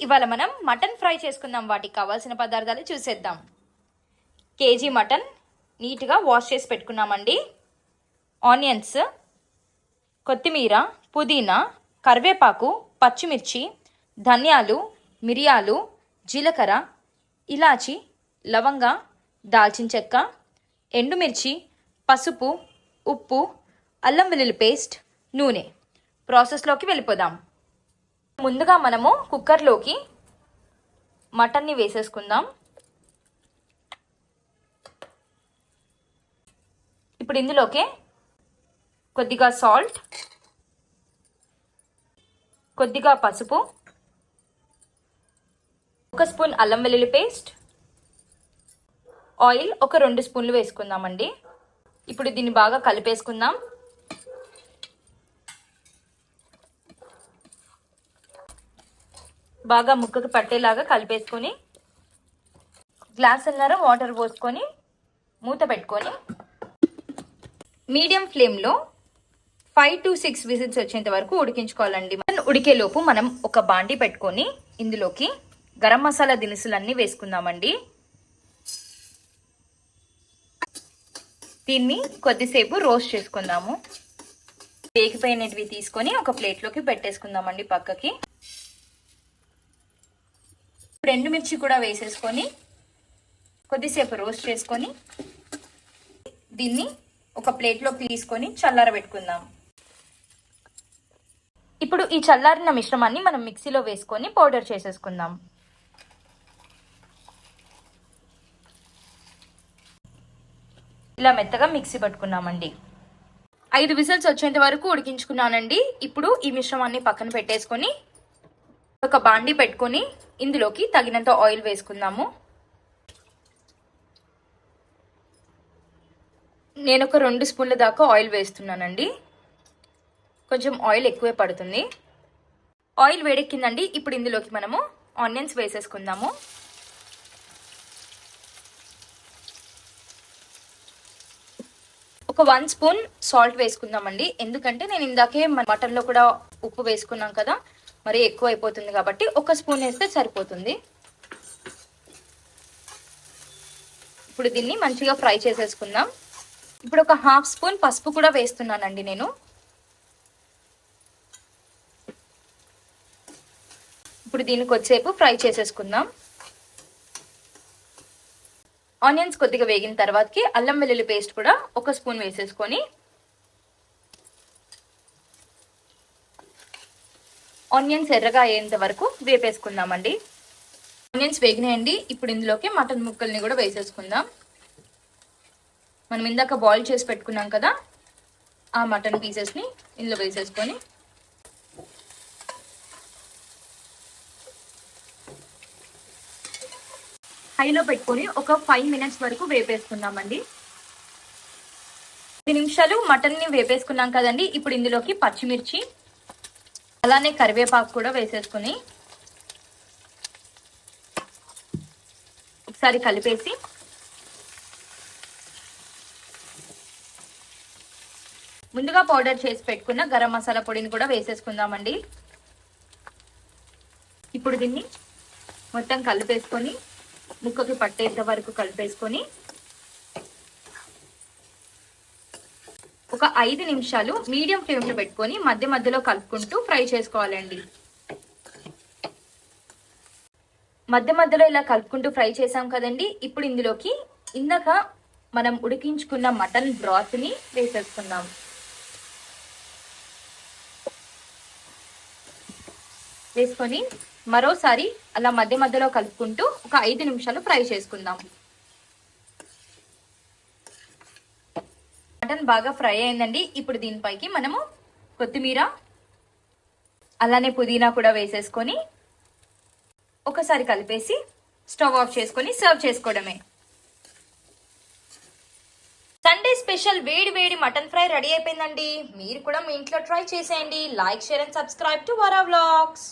ఇవాళ మనం mutton fry చేసుకుందాం. వాటికి కావాల్సిన పదార్థాలు చూసేద్దాం. కేజీ మటన్ నీట్గా వాష్ చేసి పెట్టుకున్నామండి. ఆనియన్స్ కొత్తిమీర పుదీనా కరివేపాకు పచ్చిమిర్చి ధనియాలు మిరియాలు జీలకర్ర ఇలాచి లవంగ దాల్చిన చెక్క ఎండుమిర్చి పసుపు ఉప్పు అల్లం వెల్లుల్లి పేస్ట్ నూనె. ప్రాసెస్లోకి వెళ్ళిపోదాం. ముందుగా మనము కుక్కర్లోకి మటన్ని వేసేసుకుందాం. ఇప్పుడు ఇందులోకి కొద్దిగా సాల్ట్ కొద్దిగా పసుపు ఒక స్పూన్ అల్లం వెల్లుల్లి పేస్ట్ ఆయిల్ ఒక రెండు స్పూన్లు వేసుకుందామండి. ఇప్పుడు దీన్ని బాగా కలిపేసుకుందాం. బాగా ముక్కకు పట్టేలాగా కలిపేసుకొని గ్లాసున్నర వాటర్ పోసుకొని మూత పెట్టుకొని మీడియం ఫ్లేమ్లో ఫైవ్ టు సిక్స్ విజిల్స్ వచ్చేంత వరకు ఉడికించుకోవాలండి. ఉడికేలోపు మనం ఒక బాండి పెట్టుకొని ఇందులోకి గరం మసాలా దినుసులన్నీ వేసుకుందామండి. దీన్ని కొద్దిసేపు రోస్ట్ చేసుకుందాము. వేగిపోయినవి తీసుకొని ఒక ప్లేట్లోకి పెట్టేసుకుందామండి పక్కకి. ఇప్పుడు ఎండుమిర్చి కూడా వేసేసుకొని కొద్దిసేపు రోస్ట్ చేసుకొని దీన్ని ఒక ప్లేట్లోకి తీసుకొని చల్లారబెట్టుకుందాం ఇప్పుడు ఈ చల్లారిన మిశ్రమాన్ని మనం మిక్సీలో వేసుకొని పౌడర్ చేసేసుకుందాం. ఇలా మెత్తగా మిక్సీ పట్టుకున్నామండి. ఐదు విజిల్స్ వచ్చేంత వరకు ఉడికించుకున్నానండి. ఇప్పుడు ఈ మిశ్రమాన్ని పక్కన పెట్టేసుకొని ఒక బాండి పెట్టుకొని ఇందులోకి తగినంత ఆయిల్ వేసుకుందాము. నేను ఒక రెండు స్పూన్ల దాకా ఆయిల్ వేస్తున్నానండి. కొంచెం ఆయిల్ ఎక్కువే పడుతుంది. ఆయిల్ వేడెక్కిందండి. ఇప్పుడు ఇందులోకి మనము ఆనియన్స్ వేసేసుకుందాము. ఒక వన్ స్పూన్ సాల్ట్ వేసుకుందామండి. ఎందుకంటే నేను ఇందాకే మటన్లో కూడా ఉప్పు వేసుకున్నాం కదా. మరి ఎక్కువ అయిపోతుంది కాబట్టి ఒక స్పూన్ వేస్తే సరిపోతుంది. ఇప్పుడు దీన్ని మంచిగా ఫ్రై చేసేసుకుందాం. ఇప్పుడు ఒక హాఫ్ స్పూన్ పసుపు కూడా వేస్తున్నానండి నేను. ఇప్పుడు దీన్ని కొద్దిసేపు ఫ్రై చేసేసుకుందాం. ఆనియన్స్ కొద్దిగా వేగిన తర్వాతకి అల్లం వెల్లుల్లి పేస్ట్ కూడా ఒక స్పూన్ వేసేసుకొని ఆనియన్స్ ఎర్రగా అయ్యేంత వరకు వేపేసుకుందామండి. ఆనియన్స్ వేగినాయండి. ఇప్పుడు ఇందులోకి మటన్ ముక్కల్ని కూడా వేసేసుకుందాం. మనం ఇందాక బాయిల్ చేసి పెట్టుకున్నాం కదా ఆ మటన్ పీసెస్ని ఇందులో వేసేసుకొని హైలో పెట్టుకొని ఒక ఫైవ్ మినిట్స్ వరకు వేపేసుకుందామండి. పది నిమిషాలు మటన్ని వేపేసుకున్నాం కదండి. ఇప్పుడు ఇందులోకి పచ్చిమిర్చి అలానే కరివేపాకు కూడా వేసేసుకుని ఒకసారి కలిపేసి ముందుగా పౌడర్ చేసి పెట్టుకున్న గరం మసాలా పొడిని కూడా వేసేసుకుందామండి. ఇప్పుడు దీన్ని మొత్తం కలిపేసుకొని ముక్కకి పట్టేంత వరకు కలిపేసుకొని ఒక ఐదు నిమిషాలు మీడియం ఫ్లేమ్లో పెట్టుకొని మధ్య మధ్యలో కలుపుకుంటూ ఫ్రై చేసుకోవాలండి. మధ్య మధ్యలో ఇలా కలుపుకుంటూ ఫ్రై చేసాం కదండి. ఇప్పుడు ఇందులోకి ఇందాక మనం ఉడికించుకున్న మటన్ బ్రాత్ని వేసేసుకుందాం. వేసుకొని మరోసారి అలా మధ్య మధ్యలో కలుపుకుంటూ ఒక ఐదు నిమిషాలు ఫ్రై చేసుకుందాం. మటన్ బాగా ఫ్రై అయిందండి. ఇప్పుడు దీనిపైకి మనము కొత్తిమీర అలానే పుదీనా కూడా వేసేసుకొని ఒకసారి కలిపేసి స్టవ్ ఆఫ్ చేసుకొని సర్వ్ చేసుకోవడమే. సండే స్పెషల్ వేడి వేడి మటన్ ఫ్రై రెడీ అయిపోయిందండి. మీరు కూడా మీ ఇంట్లో ట్రై చేసేయండి. Like share and subscribe to Vara vlogs.